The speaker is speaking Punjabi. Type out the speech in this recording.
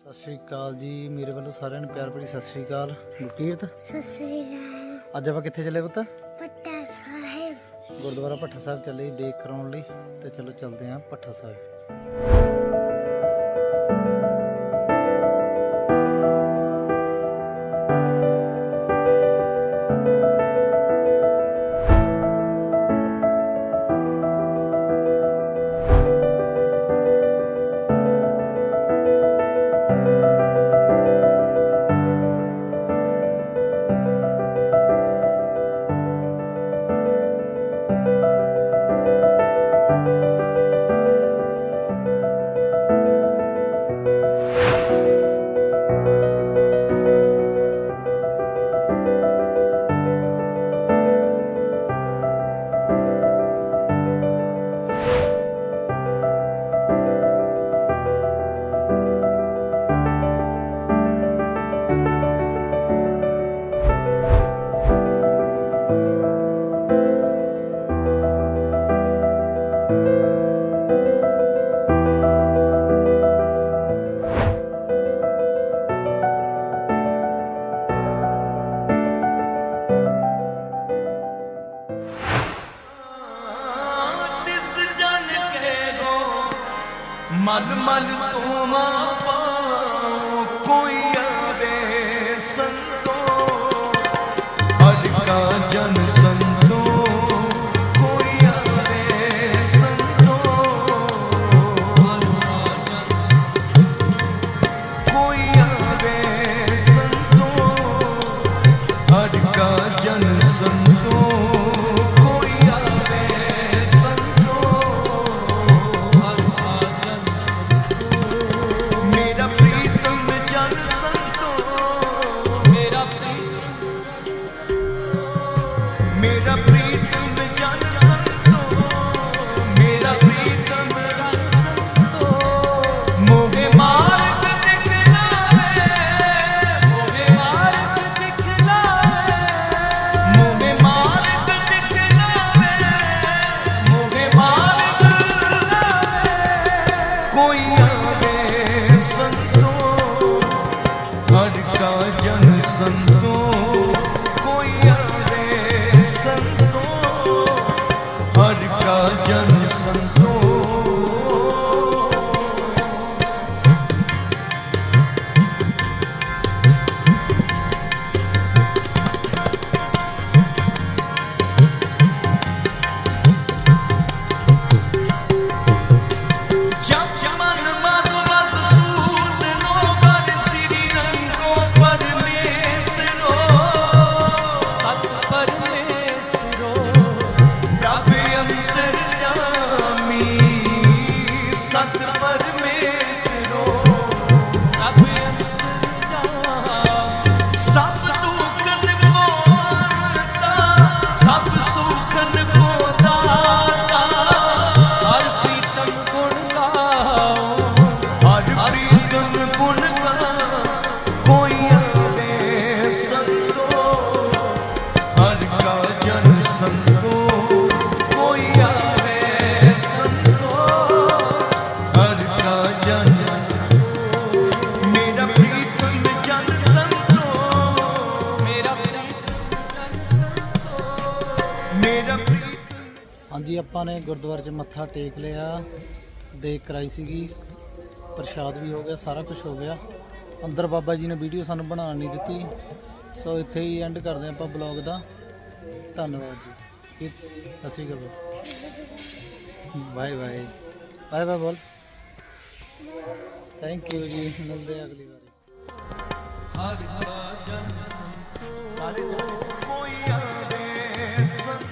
ਸਤਿ ਸ਼੍ਰੀ ਅਕਾਲ ਜੀ ਮੇਰੇ ਵੱਲੋਂ ਸਾਰਿਆਂ ਨੂੰ ਪਿਆਰ ਭਰੀ ਸਤਿ ਸ਼੍ਰੀ ਅਕਾਲ। ਗੁਰਕੀਰਤ ਸਤਿ ਸ੍ਰੀ ਅਕਾਲ। ਅੱਜ ਆਪਾਂ ਕਿੱਥੇ ਚੱਲੇ ਪੁੱਤ? ਪਟਾ ਸਾਹਿਬ। ਗੁਰਦੁਆਰਾ ਭੱਠਾ ਸਾਹਿਬ ਚੱਲੇ ਦੇਖ ਕਰਾਉਣ ਲਈ। ਤੇ ਚਲੋ ਚੱਲਦੇ ਆਂ ਭੱਠਾ ਸਾਹਿਬ। ਮਨ ਮਨ ਤੁਮਾ ਪਾਉ ਕੋਈ ਆਵੇ ਸੰਤੋ ਮੇਰਾ ਪ੍ਰੀਤਮ ਜਨ सत परमेश्वरो ਹਾਂਜੀ ਆਪਾਂ ਨੇ ਗੁਰਦੁਆਰੇ 'ਚ ਮੱਥਾ ਟੇਕ ਲਿਆ ਦੇਖ ਕਰਾਈ ਸੀਗੀ ਪ੍ਰਸ਼ਾਦ ਵੀ ਹੋ ਗਿਆ ਸਾਰਾ ਕੁਝ ਹੋ ਗਿਆ। ਅੰਦਰ ਬਾਬਾ ਜੀ ਨੇ ਵੀਡੀਓ ਸਾਨੂੰ ਬਣਾਉਣ ਨਹੀਂ ਦਿੱਤੀ। ਸੋ ਇੱਥੇ ਹੀ ਐਂਡ ਕਰਦੇ ਆਪਾਂ ਬਲੌਗ ਦਾ। ਧੰਨਵਾਦ ਜੀ। ਅਸੀਂ ਕਰੋ ਬਾਏ ਬਾਏ। ਬਾਏ ਬਾਏ ਬੋਲ। ਥੈਂਕ ਯੂ ਜੀ ਮਿਲਦੇ ਅਗਲੀ ਵਾਰੀ। ਹਰ ਜਨ ਸੰਤੋ ਸਾਰੇ ਕੋਈ ਆਵੇ ਸੰਤੋ